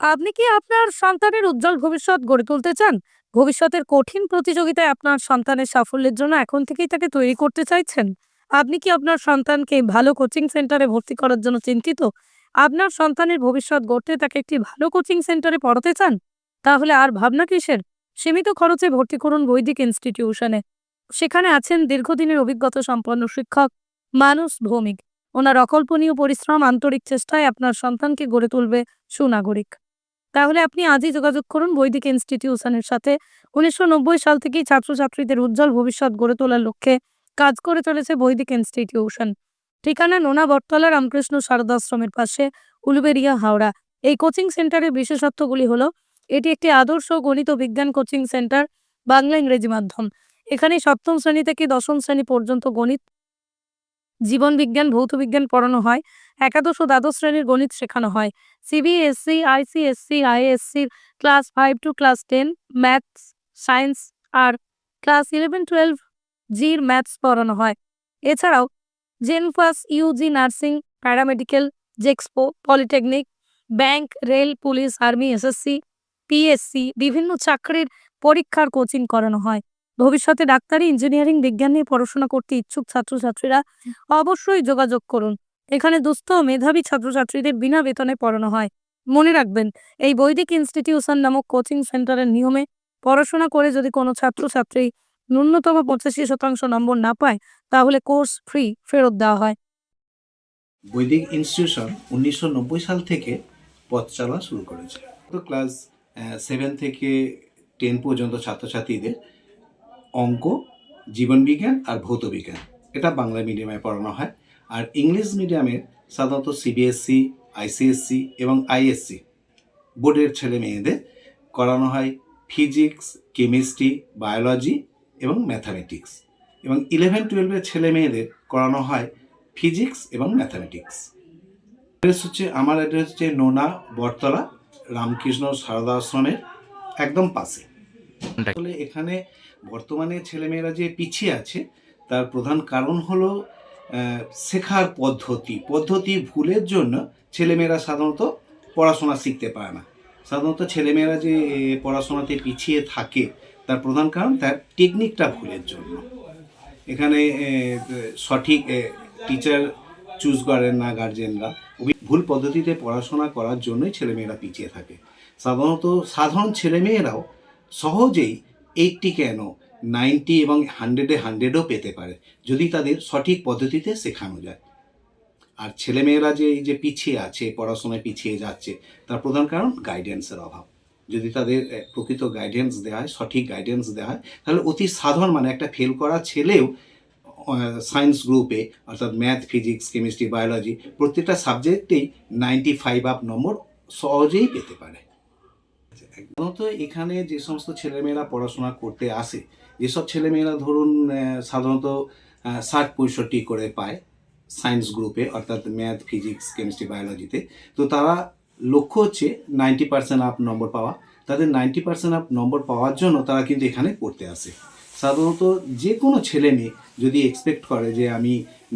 আপনি কি আপনার সন্তানের উজ্জ্বল ভবিষ্যৎ গড়ে তুলতে চান? ভবিষ্যতের কঠিন প্রতিযোগিতায় আপনার সন্তানের সাফল্যের জন্য এখন থেকেই তাকে তৈরি করতে চাইছেন? আপনি কি আপনার সন্তানকে ভালো কোচিং সেন্টারে ভর্তি করার জন্য চিন্তিত? আপনার সন্তানের ভবিষ্যৎ গড়তে তাকে একটি ভালো কোচিং সেন্টারে পড়াতে চান? তাহলে আর ভাবনা কিসের? সীমিত খরচে ভর্তি করুন বৈদিক ইনস্টিটিউশনে। সেখানে আছেন দীর্ঘদিনের অভিজ্ঞতা সম্পন্ন শিক্ষক মানুষ ভৌমিক। ওনার অকল্পনীয় পরিশ্রম, আন্তরিক চেষ্টায় আপনার সন্তানকে গড়ে তুলবে সুনাগরিক। তাহলে আপনি আজই যোগাযোগ করুন বৈদিক ইনস্টিটিউশনের সাথে। উনিশশো নব্বই সাল থেকেই ছাত্রছাত্রীদের উজ্জ্বল ভবিষ্যৎ গড়ে তোলার লক্ষ্যে কাজ করে চলেছে বৈদিক ইনস্টিটিউশন। ঠিকানা নোনা বটতলা রামকৃষ্ণ শারদাশ্রমের পাশে, উলুবেড়িয়া, হাওড়া। এই কোচিং সেন্টারের বিশেষত্বগুলি হলো এটি একটি আদর্শ গণিত বিজ্ঞান কোচিং সেন্টার, বাংলা ইংরেজি মাধ্যম। এখানে সপ্তম শ্রেণি থেকে দশম শ্রেণি পর্যন্ত গণিত, জীবন বিজ্ঞান, ভৌত বিজ্ঞান পড়ানো হয়। একাদশ ও দ্বাদশ শ্রেণির গণিত শেখানো হয়। CBSE, ICSE, আইএসসির class five to class ten maths, science R class 11-12 জির ম্যাথস পড়ানো হয়। এছাড়াও জেনফাস, UG nursing, paramedical, JEXPO, polytechnic, bank, rail, police, army, SSC, PSC বিভিন্ন চাকরির পরীক্ষার কোচিং করানো হয়। ভবিষ্যতে ডাক্তারি, ইঞ্জিনিয়ারিং, বিজ্ঞান নিয়ে পড়াশোনা করতে ইচ্ছুক ছাত্রছাত্রীরা অবশ্যই যোগাযোগ করুন। এখানে দুস্থ মেধাবী ছাত্রছাত্রীদের বিনা বেতনে পড়ানো হয়। মনে রাখবেন এই বৈদিক ইনস্টিটিউশন নামক কোচিং সেন্টারের নিয়মে পড়াশোনা করে যদি কোনো ছাত্রছাত্রী ন্যূনতম 85% নম্বর না পায় তাহলে কোর্স ফ্রি ফেরত দেওয়া হয়। বৈদিক ইনস্টিটিউশন উনিশশো নব্বই সাল থেকে পথ চলা শুরু করেছে তো ক্লাস সেভেন থেকে টেন পর্যন্ত ছাত্রছাত্রীদের অঙ্ক জীবনবিজ্ঞান আর ভৌত বিজ্ঞান এটা বাংলা মিডিয়ামে পড়ানো হয়। আর ইংলিশ মিডিয়ামের সাধারণত সিবিএসসি আইসিএসসি এবং আইএসসি বোর্ডের ছেলে মেয়েদের করানো হয় ফিজিক্স কেমিস্ট্রি বায়োলজি এবং ম্যাথামেটিক্স এবং ইলেভেন টুয়েলভের ছেলে মেয়েদের করানো হয় ফিজিক্স এবং ম্যাথামেটিক্স অ্যাড্রেস হচ্ছে আমার অ্যাড্রেস হচ্ছে নোনা বটতলা রামকৃষ্ণ সারদা আশ্রমের একদম পাশে। আসলে এখানে বর্তমানে ছেলেমেয়েরা যে পিছিয়ে আছে, তার প্রধান কারণ হলো শেখার পদ্ধতি। পদ্ধতি ভুলের জন্য ছেলেমেয়েরা সাধারণত পড়াশোনা শিখতে পারে না। সাধারণত ছেলেমেয়েরা যে পড়াশোনাতে পিছিয়ে থাকে, তার প্রধান কারণ তার টেকনিকটা ভুলের জন্য। এখানে সঠিক টিচার চুজ করেন না গার্জেনরা ভুল পদ্ধতিতে পড়াশোনা করার জন্যই ছেলেমেয়েরা পিছিয়ে থাকে। সাধারণত সাধারণ ছেলেমেয়েরাও সহজেই এইটটি কেন? নাইনটি এবং হান্ড্রেডে হান্ড্রেডও পেতে পারে, যদি তাদের সঠিক পদ্ধতিতে শেখানো যায়। আর ছেলেমেয়েরা যে এই যে পিছিয়ে আছে, পড়াশোনায় পিছিয়ে যাচ্ছে, তার প্রধান কারণ গাইডেন্সের অভাব। যদি তাদের প্রকৃত গাইডেন্স দেওয়া হয়, সঠিক গাইডেন্স দেওয়া হয়, তাহলে অতি সাধারণ মানে একটা ফেল করা ছেলেও সায়েন্স গ্রুপে অর্থাৎ ম্যাথ ফিজিক্স কেমিস্ট্রি বায়োলজি প্রত্যেকটা সাবজেক্টেই নাইনটি ফাইভ আপ নম্বর সহজেই পেতে পারে। সাধারণত এখানে যে সমস্ত ছেলেমেয়েরা পড়াশোনা করতে আসে যেসব ছেলেমেয়েরা ধরুন সাধারণত ষাট, পঁয়ষট্টি করে পায় সায়েন্স গ্রুপে অর্থাৎ ম্যাথ, ফিজিক্স, কেমিস্ট্রি, বায়োলজিতে। তো তারা লক্ষ্য হচ্ছে নাইনটি পার্সেন্ট আপ নম্বর পাওয়া। তাদের নাইনটি পার্সেন্ট আপ নম্বর পাওয়ার জন্য তারা কিন্তু এখানে পড়তে আসে। সাধারণত যে কোনো ছেলে মেয়ে যদি এক্সপেক্ট করে যে আমি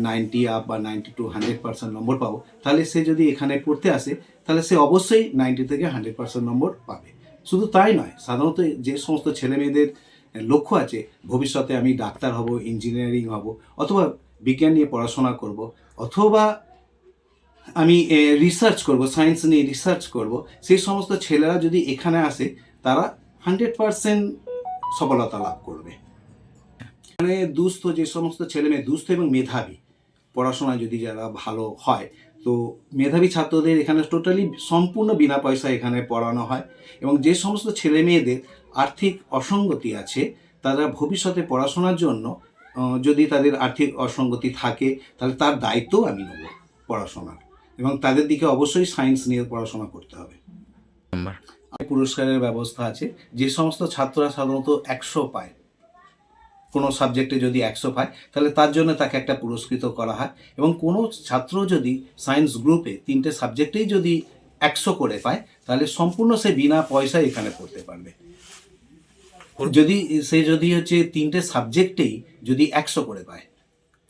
নাইনটি আপ বা নাইনটি টু হান্ড্রেড পার্সেন্ট নম্বর পাবো, তাহলে সে যদি এখানে পড়তে আসে, তাহলে সে অবশ্যই নাইনটি থেকে হান্ড্রেড পার্সেন্ট নম্বর পাবে। শুধু তাই নয়, সাধারণত যে সমস্ত ছেলে মেয়েদের লক্ষ্য আছে, ভবিষ্যতে আমি ডাক্তার হব, ইঞ্জিনিয়ারিং হব, অথবা বিজ্ঞান নিয়ে পড়াশোনা করব, অথবা আমি রিসার্চ করব সায়েন্স নিয়ে রিসার্চ করব, সেই সমস্ত ছেলেরা যদি এখানে আসে, তারা হান্ড্রেড পারসেন্ট সফলতা লাভ করবে। এখানে দুস্থ, যে সমস্ত ছেলে মেয়ে দুস্থ এবং মেধাবী, পড়াশোনায় যদি যারা ভালো হয় তো মেধাবী ছাত্রদের এখানে টোটালি সম্পূর্ণ বিনা পয়সায় এখানে পড়ানো হয় এবং যে সমস্ত ছেলে মেয়েদের আর্থিক অসঙ্গতি আছে তারা ভবিষ্যতে পড়াশোনার জন্য যদি তাদের আর্থিক অসঙ্গতি থাকে তাহলে তার দায়িত্বও আমি নেব পড়াশোনার। এবং তাদের দিকে অবশ্যই সায়েন্স নিয়ে পড়াশোনা করতে হবে। পুরস্কারের ব্যবস্থা আছে যে সমস্ত ছাত্ররা সাধারণত একশো পায় কোনো সাবজেক্টে যদি একশো পায় তাহলে তার জন্য তাকে একটা পুরস্কৃত করা হয়। এবং কোনো ছাত্র যদি সায়েন্স গ্রুপে তিনটে সাবজেক্টেই যদি একশো করে পায় তাহলে সম্পূর্ণ সে বিনা পয়সায় এখানে পড়তে পারবে। যদি সে যদি হচ্ছে তিনটে সাবজেক্টেই যদি একশো করে পায়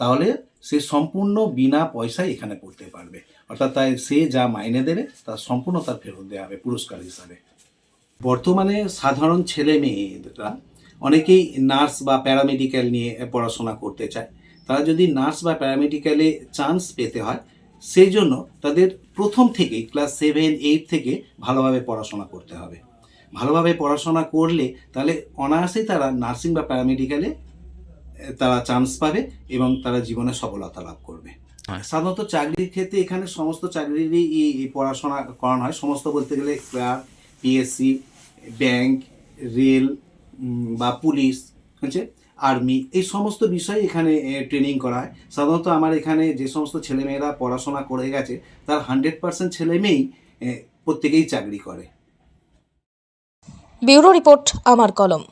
তাহলে সে সম্পূর্ণ বিনা পয়সায় এখানে পড়তে পারবে। অর্থাৎ তাই সে যা মাইনে দেবে তার সম্পূর্ণ তার ফেরত দেওয়া হবে পুরস্কার হিসাবে। বর্তমানে সাধারণ ছেলে মেয়েরা অনেকেই নার্স বা প্যারামেডিক্যাল নিয়ে পড়াশোনা করতে চায়। তারা যদি নার্স বা প্যারামেডিক্যালে চান্স পেতে হয় সেই জন্য তাদের প্রথম থেকেই ক্লাস সেভেন এইট থেকে ভালোভাবে পড়াশোনা করতে হবে। ভালোভাবে পড়াশোনা করলে তাহলে অনায়াসেই তারা নার্সিং বা প্যারামেডিক্যালে তারা চান্স পাবে এবং তারা জীবনে সফলতা লাভ করবে। আচ্ছা। সাধারণত চাকরির ক্ষেত্রে এখানে সমস্ত চাকরিরই পড়াশোনা করানো হয়। সমস্ত বলতে গেলে ক্লার্ক পিএসসি ব্যাংক রেল বা পুলিশ, হচ্ছে আর্মি, এই সমস্ত বিষয় এখানে ট্রেনিং করা হয়। সাধারণত আমার এখানে যে সমস্ত ছেলেমেয়েরা পড়াশোনা করে গেছে, তার হান্ড্রেড পার্সেন্ট ছেলে মেয়েই প্রত্যেকেই চাকরি করে। ব্যুরো রিপোর্ট, আমার কলম।